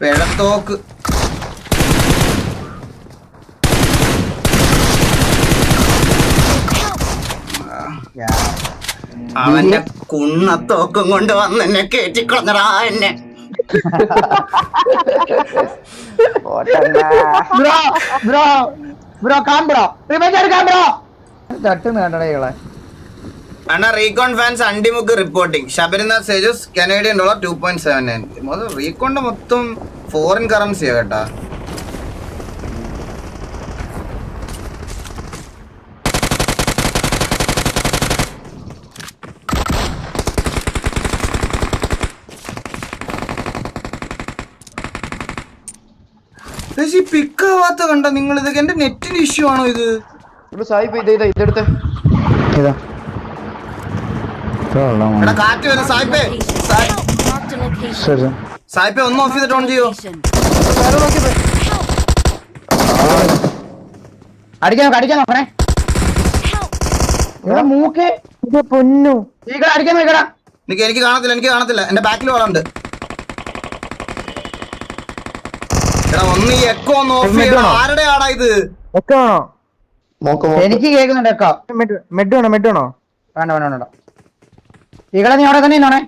പിഴത്തോക്ക് അവന്റെ കുണ്ണത്തോക്കും കൊണ്ട് വന്ന് എന്നെ കേറ്റിക്കൊന്നടാ എന്നെ. Recon fans Andimukku reporting Sabarinath sages Canadian dollar two point seven nine റീകോണിന്റെ മൊത്തം ഫോറിൻ കറൻസിയാ കേട്ടാ. പിക്കാവാത്ത കണ്ട നിങ്ങൾ ഇത് എന്റെ നെറ്റിന് ഇഷ്യൂ ആണോ ഇത്? സായിപ്പ് ഇത് ഇതാ ഇതെടുത്ത് ഇതാ. കാറ്റ് വരാം സായിപ്പേ. സായ്- സായിപ്പേ ഒന്ന് ഓഫ് ചെയ്തിട്ട് ഓൺ ചെയ്യോ. അടിക്കാൻ നോക്ക് അടിക്കാൻ നോക്കണേ! ഇവിടെ മൂക്ക് പൊന്നു. അടിക്കാൻ നോക്കടാ എനിക്ക് എനിക്ക് കാണത്തില്ല എനിക്ക് കാണത്തില്ല. എന്റെ ബാക്കിൽ വളണ്ട് എടാ ഒന്ന് ഈ എക്കോ ഒന്ന് ഓഫ് ചെയ്യണം. ആരുടെ ആടാ ഇത്? വേണോ? എനിക്ക് കേൾക്കുന്നുണ്ട് എക്കോ മെഡ് വേണോ? മെഡ് വേണോ? വേണ്ട വേണ്ട വേണ്ട ഈകളെ നീ അവിടെ തന്നെ നിന്നോണേ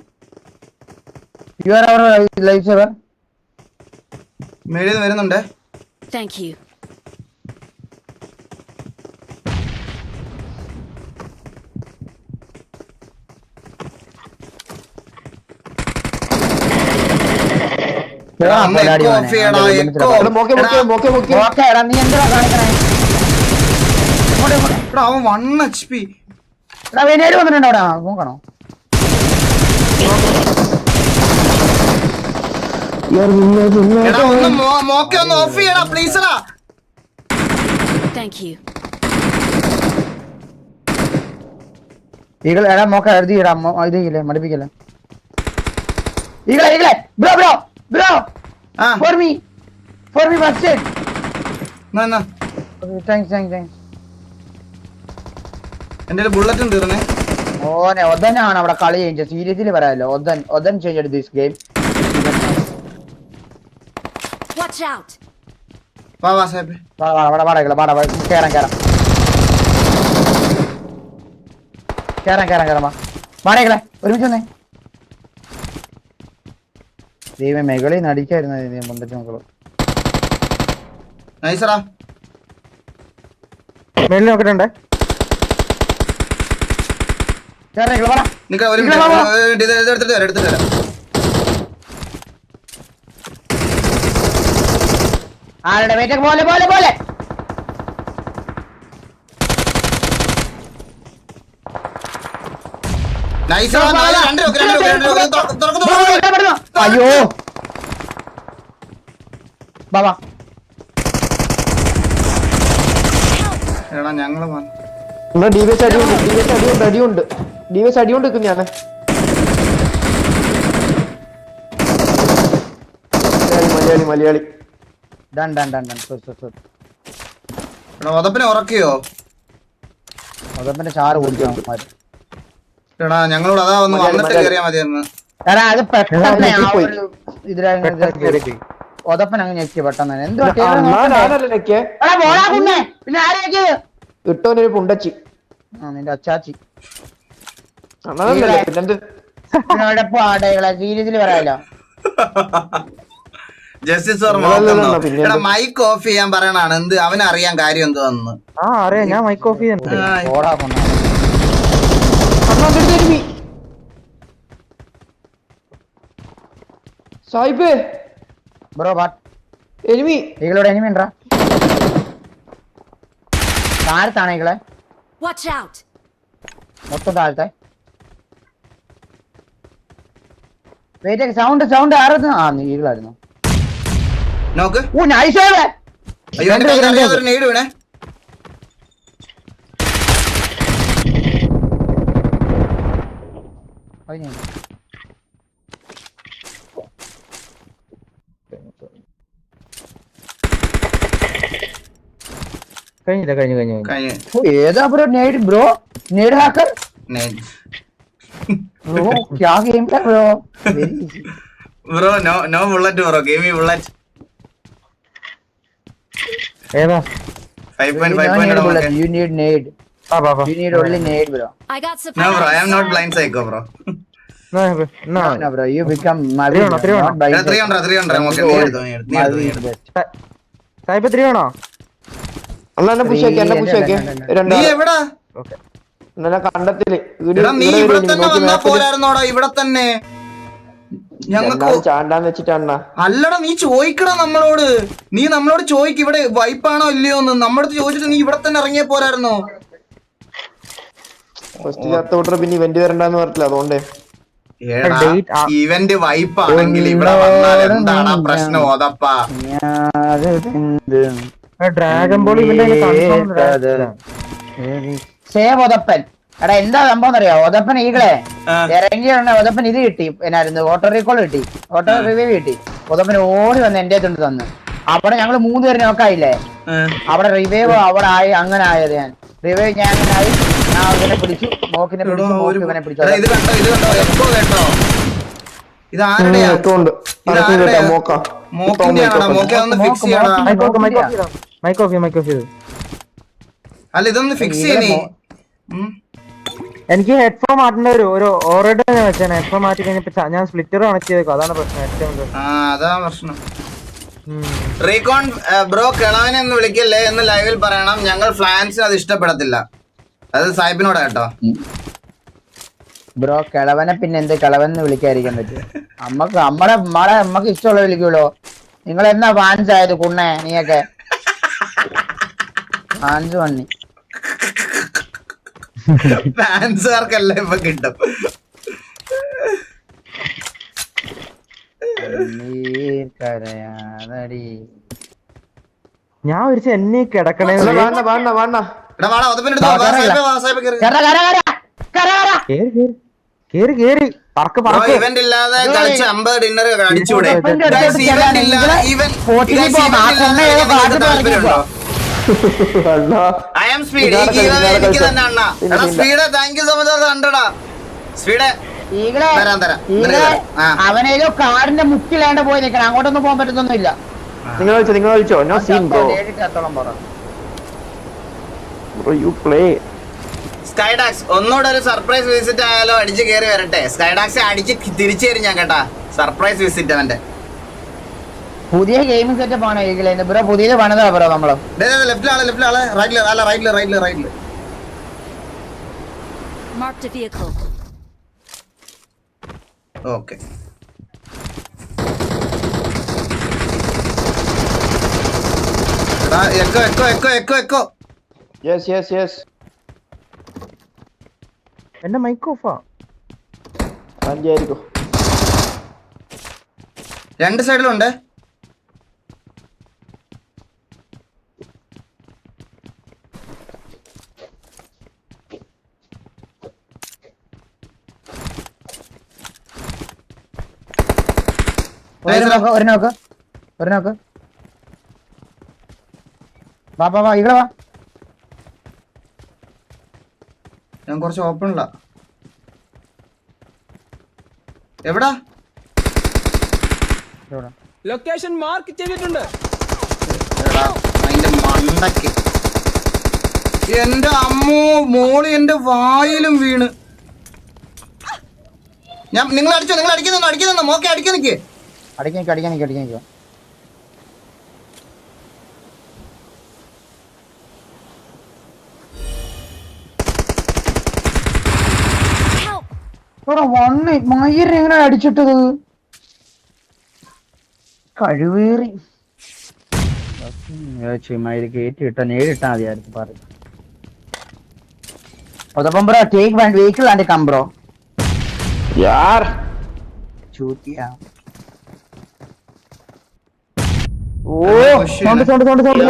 you are our life saver മേളിൽ വരുന്നുണ്ട്. വരുന്നുണ്ടേ യു. അവൻ വൺ എച്ച് പി വന്നിട്ടുണ്ടോ അവിടെ നോക്കണോ എടാ ഒന്ന് മോ- മോക്കെ ഒന്ന് ഓഫ് ചെയ്യടാ പ്ലീസ് എടാ. Thank you. എടാ മോക്ക എഴുതി ഇടാ ഇത് ഇല്ലേ മടുപ്പിക്കല്ലേ. ഈകളെ ഈകളെ ബ്രോ ബ്രോ ബ്രോ ആ. For me for me first എന്നാ, എന്നാ. താങ്ക്സ് താങ്ക്സ് താങ്ക്സ് എന്റെ ബുള്ളറ്റും തീർന്നേ ഓനെ ഒതനാണ് അവിടെ കളി ചേഞ്ച് സീരിയസിൽ പറയാലോ ഒതൻ ഒതൻ change this game Watch out! വാ വാ സാഹിബ് വാടാ വാടാ വാടാ വാടാ കേറാം കേറാം. കേറാം കേറാം കേറാം വാ. വാടകളെ ഒരുമിച്ച് വന്നേ. ദൈവം മെകളിൽ നടിക്കായിരുന്നു മുണ്ടറ്റ് മക്കൾ. നൈസറാ. മെഡിൽ നോക്കിട്ടുണ്ടേ കേറാം ഇങ്ങൾ വാടാ നിക്ക ഒരു വാ, വാ. മിനിറ്റ് എടുത്തിട്ട് വരാം എടുത്തിട്ട് വരാം. ആരുടെ വീട്ടിൽ പോലെ പോലെ പോലെ. അയ്യോ. ബാബാ എടാ ഞങ്ങൾ എന്നാ അടിയുണ്ട് അടിയുണ്ട് അടിയുണ്ട്. അടിയുണ്ട് നിൽക്കും ഞാൻ Malayali Malayali. Done done done done sorry sorry sorry എടാ ഉതപ്പിനെ ഉറക്കിയോ? അതപ്പന്റെ ചാറ് കുടിക്കണം എടാ ഞങ്ങളോട് അതാ ഒന്ന് വന്നിട്ട് കേറിയാ കയറിയാ മതിയായിരുന്നു. എടാ അത് പെട്ടെന്ന് ആ. ഒരു ഇതിലാ- ഇതിലാക്കി. ഒതപ്പൻ അങ്ങ് ഞെക്കി പെട്ടെന്ന് എന്തോ നെക്കി നെക്കെ. പിന്നെ ആരാ ഞെക്കിയത്? ഇട്ടോനൊരു പുണ്ടച്ചി. ആ, നിന്റെ അച്ചാച്ചി. പിന്നെന്ത്? പാടകളെ സീരിയസിൽ പറയാലോ? ജസ്റ്റിസ്? മൈക്ക് ഓഫ് ചെയ്യാൻ പറയണാണ് എന്ത് അവനറിയാൻ കാര്യം എന്തുവന്ന് ആ അറിയാം. ഞാൻ മൈക്ക് ഓഫ് സായിപ്പേ. ബ്രോ എനിമി ഉണ്ടാ? താഴത്താണ് Watch out! മൊത്തം താഴത്തെ. വെയിറ്റ് സൗണ്ട് സൗണ്ട് ആരോ ആ നീ ഈകളായിരുന്നു. നോക്ക്. അയ്യോ ഒരു നെയ്ഡ് വീണേ? കഴിഞ്ഞില്ല കഴിഞ്ഞു കഴിഞ്ഞു ഏതാ bro nade bro? Nade hacker bro ക്യാ game bro? Bro no no bullet bro. Game bullet ഏതാ five You point need five need bullet. You need nade. pa pa ബാ You need only nade, bro. I got no no bro i am not blind psycho bro No, bro No, no, bro. You become Mavi. Three hundred, three bro, hundred. not by three hundred three hundred okay നീ എടുത്തോ നീ എടുത്തോ നീ എടുത്തോ, നീ Mavi is എടുത്തോ best. സായിപ്പ് എത്ര വേണോ അണ്ണാ എന്നെ പുഷ് ആക്കി പുഷാക്കി നീ രണ്ടാ എവിടാ ഓക്കെ എന്നെ കണ്ടത്തിൽ എടാ നീ ഇവിടെ തന്നെ വന്നാ പോരായിരുന്നോടാ ഇവിടെ തന്നെ ഞങ്ങൾക്ക് ചാണ്ടാന്ന് വെച്ചിട്ടാണ് അല്ലടാ നീ ചോദിക്കടാ നമ്മളോട്. നീ നമ്മളോട് ചോദിക്ക് ഇവിടെ വൈപ്പാണോ ഇല്ലയോ എന്ന്. നമ്മളടുത്ത് ചോദിച്ചിട്ട് നീ ഇവിടെ തന്നെ ഇറങ്ങിയ പോരായിരുന്നോ? പിന്നെ ഇവന്റ് വരണ്ടെന്ന് പറഞ്ഞില്ല അതുകൊണ്ടേ. ഇവന്റ് വൈപ്പാണെങ്കിൽ ഇവിടെ വന്നാൽ എന്താണ് പ്രശ്നം ഡ്രാഗൺ ബോൾ ഇവന്റെ സേവ് ഒതപ്പൻ എടാ എന്താ സംഭവം അറിയോ ഒതപ്പൻ ഈകളെ. ഇറങ്ങിയ ഒതപ്പൻ ഇത് കിട്ടി. എന്നായിരുന്നു ഓട്ടോ റീകോൾ കിട്ടി. ഓട്ടോ റിവ്യൂ കിട്ടി. ഒതപ്പൻ ഓടി വന്ന് എന്റെ അടുത്തുണ്ട് തന്നു. അവിടെ ഞങ്ങൾ മൂന്ന് പേര് നോക്കായില്ലേ അവിടെ റിവൈവ് അവിടെ ആയി അങ്ങനെ ആയത് ഞാൻ. റിവൈവ് ഞാൻ ആയി. ഞാൻ അവനെ പിടിച്ചു. മോക്കിനെ പിടിച്ചു മോക്ക് ഇവനെ പിടിച്ചു. ഇത് കണ്ടോ ഇത് കണ്ടോ? എക്കോ കേട്ടോ? ഇത് ആരുടെയാ? അനക്കും മോക്ക. മോക്കിന്റെ ആണോ മോക്കെ ഒന്ന് ഫിക്സ് ചെയ്യണോ അല്ല ഇതൊന്ന് ഫിക്സ് ചെയ്യണേ എനിക്ക് ഹെഡ്ഫോൺ മാറ്റേണ്ട ഒരു ഒരു ഓൾറെഡി ഞാൻ വെച്ചാണ്. ഹെഡ്ഫോൺ മാറ്റി കഴിഞ്ഞപ്പോ ഞാൻ സ്പ്ലിറ്റർ കണക്ട് ചെയ്തേക്കും. അതാണ് പ്രശ്നം. ഏറ്റവും അതാ പ്രശ്നം. റീകോൺ ബ്രോ കിളവനെ ഒന്ന് വിളിക്കല്ലേ? എന്ന് ലൈവിൽ പറയണം. ഞങ്ങൾ ഫ്ലാൻസിന് അത് ഇഷ്ടപ്പെടത്തില്ല. അത് സാഹിബിനോടാ കേട്ടോ. ബ്രോ കിളവനെ പിന്നെ എന്ത് കിളവൻ എന്ന് വിളിക്കാതിരിക്കാൻ പറ്റും. അമ്മയ്ക്ക് അമ്മടെ നമ്മളെ അമ്മയ്ക്ക് ഇഷ്ടമുള്ള വിളിക്കുള്ളൂ. നിങ്ങൾ എന്നാ ഫാൻസ് ആയത്? കുണ്ണേ നീയൊക്കെ. ഫാൻസ് വണ്ണി ഫാൻസുകാർക്കെല്ലാം ഇപ്പൊ കിട്ടും. ഞാൻ ഒരു എന്നെ കിടക്കണേ. കേറി കേറി. പറക്ക് പറക്ക്. ഇവന്റ് ഇല്ലാതെ കളിച്ച് അമ്പത് ഡിന്നർ ഇവന്റ് ഇല്ലാതെ ഇവിടെ even- പോറ്റിന് ആം ഇതാണ് എനിക്ക് തന്നെ അണ്ണാ. എടാ. Speed thank you so much കണ്ടടാ. Speed. അവനേലോ കാടിന്റെ മുക്കിലാണ്ട് പോയി നിൽക്കണം. അങ്ങോട്ടൊന്നും പോകാൻ പറ്റുന്നൊന്നുമില്ല. നിങ്ങൾ വിളിച്ചോ നിങ്ങൾ വിളിച്ചോ no scene bro bro you play സ്കൈഡാക്സ് ഒന്നുകൂടെ ഒരു സർപ്രൈസ് വിസിറ്റ് ആയാലോ അടിച്ച് കേറി വരട്ടെ. സ്കൈഡാക്സ് അടിച്ച് തിരിച്ചു തരും ഞാൻ കേട്ടാ സർപ്രൈസ് വിസിറ്റ് അവന്റെ. പുതിയ ഗെയിമിംഗ് സെറ്റപ്പ് ആണ് ഇതിൽ ബ്രോ പുതിയത് പണിതാ ബ്രോ നമ്മൾ. ലെഫ്റ്റിലാളെ ലെഫ്റ്റിലാളെ റൈറ്റിൽ അല്ല റൈറ്റിൽ റൈറ്റിൽ റൈറ്റിൽ Marked vehicle okay okay echo echo echo echo echo. Yes yes yes എന്റെ മൈക്ക് ഓഫാ അഞ്ചായിരിക്കും. രണ്ട് സൈഡിലുണ്ട് ഒരു നോക്ക് ഒരു നോക്ക് വാ വാ വാ വാ. ഞാൻ കുറച്ച് ഓപ്പൺ ഓപ്പണില്ല എവിടാ. ലൊക്കേഷൻ മാർക്ക് ചെയ്തിട്ടുണ്ട്. എടാ അതിന്റെ മണ്ടക്ക്. എന്റെ അമ്മോ മോൾ എന്റെ വായിലും വീണ്. ഞാൻ നിങ്ങൾ അടിച്ചോ നിങ്ങൾ അടിക്കുന്നുണ്ടോ? അടിക്കുന്നുണ്ടോ? മോക്കെ അടിക്കാൻ നിക്ക്. അടിക്കാൻ അടിക്കാൻ നിൽക്കും അടിക്കാൻ നിൽക്കും! വണ്ണ് എങ്ങനെ അടിച്ചിട്ടത്? കഴിവേറി. കയറ്റി ഇട്ട നേരിട്ടാ മതിയായിരുന്നു പറഞ്ഞു അതപ്പം bro take vehicle and come bro യാർ. ചൂത്തിയാ ഓ സൗണ്ട് സൗണ്ട് സൗണ്ട് സൗണ്ട്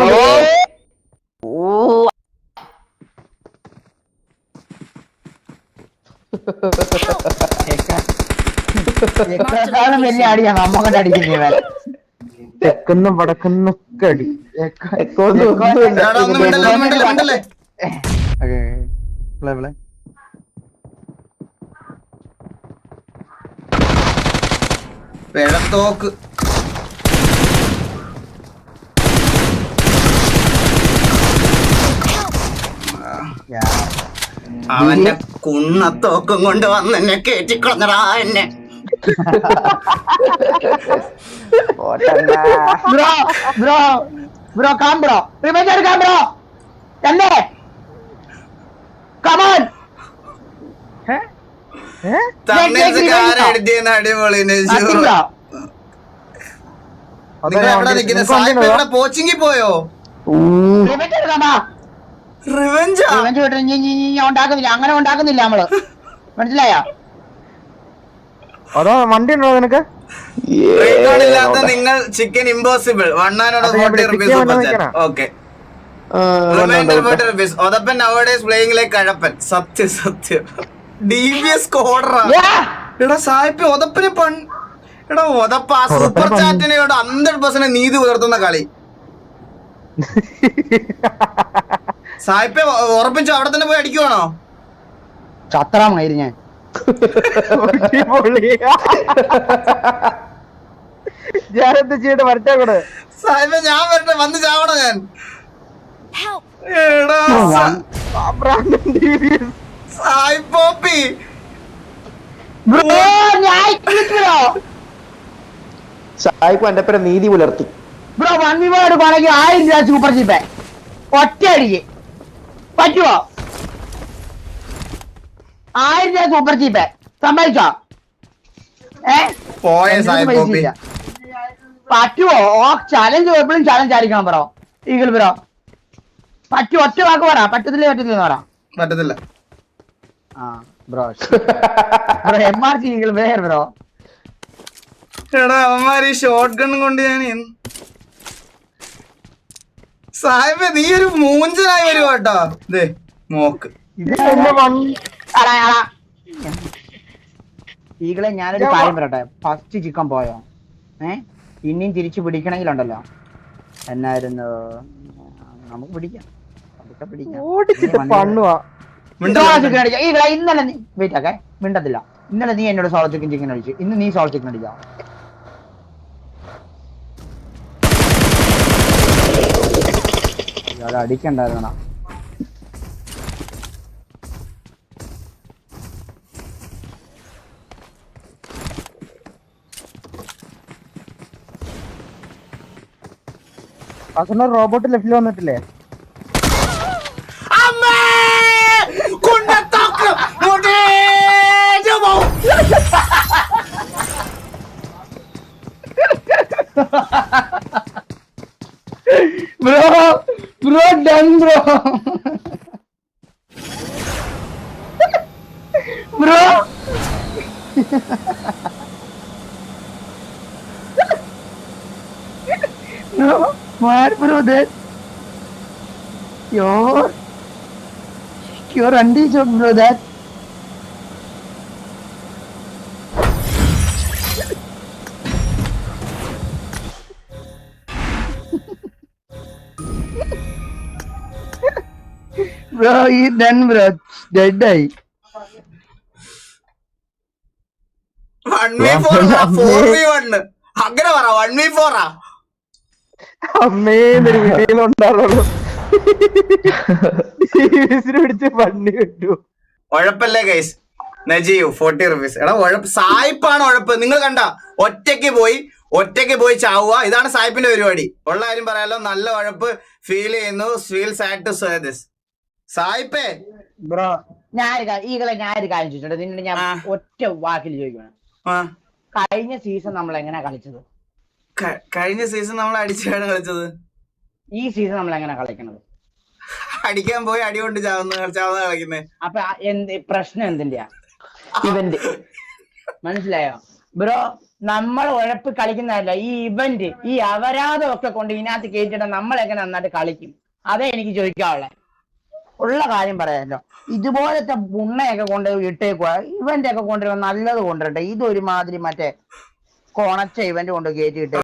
എക്കാളും വലിയ അടിയാണ് നമ്മക്കൊണ്ട് അടിക്കുന്നത് തെക്കുന്ന വടക്കുന്നൊക്കെ അടി. എക്കോ ഒന്നും ഒന്നുമില്ല. എടാ ഒന്നും മിണ്ടല്ലേ ഒന്നും മിണ്ടല്ലേ മിണ്ടല്ലേ പിഴത്തോക്ക് അവന്റെ കുണ്ണത്തോക്കും കൊണ്ട് വന്ന് എന്നെ കേറ്റിക്കൊന്നടാ എന്നെ. Bro bro bro calm bro. Revenge എടുക്കാം ബ്രോ. തന്നെ കമാൻ പോയോ? റിവെഞ്ച് റിവെഞ്ചാ ഉണ്ടാക്കുന്നില്ല. അങ്ങനെ ഉണ്ടാക്കുന്നില്ല നമ്മൾ. മനസ്സിലായോ? അതോ വണ്ടി ഉണ്ടോ നിനക്ക്? നിങ്ങൾ chicken impossible forty rupees. Okay ഒതപ്പൻ നവഡേസ് പ്ലേയിങ് ലൈക്ക് കഴപ്പൻ. സത്യം സത്യം. ഡി ബി എസ് കോഡറാ എടാ സായിപ്പ് ഒതപ്പിന് പൺ എടാ ഒതപ്പ ആ സൂപ്പർ ചാറ്റിനെ ചാറ്റിനോട് ഹൺഡ്രഡ് പെർസെന്റ് നീതി പുലർത്തുന്ന കളി. സായിപ്പെ ഉറപ്പിച്ചോ? അവിടെ തന്നെ പോയി അടിക്കുവാണോ? ചത്രാമായിരു ഞാൻ. ഞാൻ എന്ത് ചെയ്യട്ടെ? വരച്ചാ കൂടെ സായിപ്പെ ഞാൻ വരട്ടെ. വന്ന് ചാവണോ ഞാൻ. സായിപ്പോപ്പി. സായിപ്പ് എന്റെ പേര് നീതി പുലർത്തി. ബ്രോ വൺ വിവോ എടുക്കുവാണെങ്കിൽ ആയിരം രൂപ സൂപ്പർ ചീപ്പ് ഒറ്റ അടിക്ക് പറ്റുമോ ആയിരം രൂപ സൂപ്പർ ചീപ്പ് സമ്മതിച്ചോ? ഏ? പോയ. പറ്റുമോ ഓ ചലഞ്ച് എപ്പോഴും ചലഞ്ച് ആയിരിക്കണം ബ്രോ. ഈഗിൾ ബ്രോ പറ്റുമോ ഒറ്റ വാക്ക് പറ. പറ്റത്തില്ല പറ്റത്തില്ല പറ. പറ്റത്തില്ല. ആ bro M R C eagle bro. എടാ അവന്മാര് ഈ ഗൺ കൊണ്ട് ഞാൻ സാഹിബ് നീ ഒരു മൂഞ്ചനായി വരുവാ കേട്ടോ. അടാ, അടാ. ഈകളെ ഞാനൊരു കാര്യം പറയട്ടെ. ഫസ്റ്റ് ചിക്കൻ പോയോ? ഏ? ഇനിയും തിരിച്ചു പിടിക്കണമെങ്കിലുണ്ടല്ലോ. എന്നായിരുന്നു? നമുക്ക് പിടിക്കാം. നമുക്ക് ഇന്നലെ നീ വെയിറ്റ് ആക്കേ മിണ്ടത്തില്ല. ഇന്നലെ നീ എന്നോട് സോളോ ചിക്കൻ ചിക്കൻ അടിച്ചു. ഇന്ന് നീ സോളോ ചിക്കൻ അടിക്കാം ഇയാളെ അടിക്കണ്ടായിരുന്ന അസന റോബോട്ട് ലെഫ്റ്റിൽ വന്നിട്ടില്ലേ? bro! bro! no, my bro that? Your, your Andy your bro that. Done bro. Dead die. One v four ആ, four v one. അങ്ങനെ പറ വൺ വി ഫോറാ അമ്മേ എന്നൊരു വീട്ടിലുണ്ടാവുള്ളൂ പിടിച്ച് പണി കിട്ടു ഉഴപ്പല്ലേ ഗൈസ് നജീവ് ഫോർട്ടി റുപ്പീസ് എടാ ഉഴപ്പ് സായിപ്പാണ് ഉഴപ്പ്. നിങ്ങൾ കണ്ട ഒറ്റയ്ക്ക് പോയി ഒറ്റയ്ക്ക് പോയി ചാവുക. ഇതാണ് സായിപ്പിന്റെ പരിപാടി. ഉള്ള കാര്യം പറയാലോ നല്ല ഉഴപ്പ് ഫീൽ ചെയ്യുന്നു. Feel sad to say this സായിപ്പേ. Bro. ഞാനൊരു കാര്യം ഈകളെ ഞാനൊരു കാര്യം ചോദിച്ചോട്ടെ. നിന്നോട് ഞാൻ ഒറ്റ വാക്കിൽ ചോദിക്കണം ആ. കഴിഞ്ഞ സീസൺ നമ്മൾ എങ്ങനെയാ കളിച്ചത്? കഴിഞ്ഞ സീസൺ നമ്മൾ അടിച്ചാണ് കളിച്ചത്. ഈ സീസൺ നമ്മൾ എങ്ങനെ കളിക്കണത്? അടിക്കാൻ പോയി അടി കൊണ്ട് ചാവുന്ന ചാവുന്ന കളിക്കുന്നേ. അപ്പൊ എന്ത് പ്രശ്നം എന്തിന്റെയാ? ഇവന്റ്. മനസ്സിലായോ? ബ്രോ നമ്മൾ ഉഴപ്പ് കളിക്കുന്നതല്ല. ഈ ഇവന്റ് ഈ അപരാധം ഒക്കെ കൊണ്ട് ഇതിനകത്ത് കയറ്റിട്ട് നമ്മളെങ്ങനെ നന്നായിട്ട് കളിക്കും? അതേ എനിക്ക് ചോദിക്കാനുള്ളത് ഉള്ള കാര്യം പറയാമല്ലോ ഇതുപോലത്തെ പുണ്ണയൊക്കെ കൊണ്ട് ഇട്ടേക്കുക ഇവന്റ് ഒക്കെ കൊണ്ടുവരുമ്പോ നല്ലത് കൊണ്ടുവരട്ടെ. ഇതൊരുമാതിരി മറ്റേ കൊണച്ച ഇവന്റ് കൊണ്ട് കയറ്റിയിട്ട്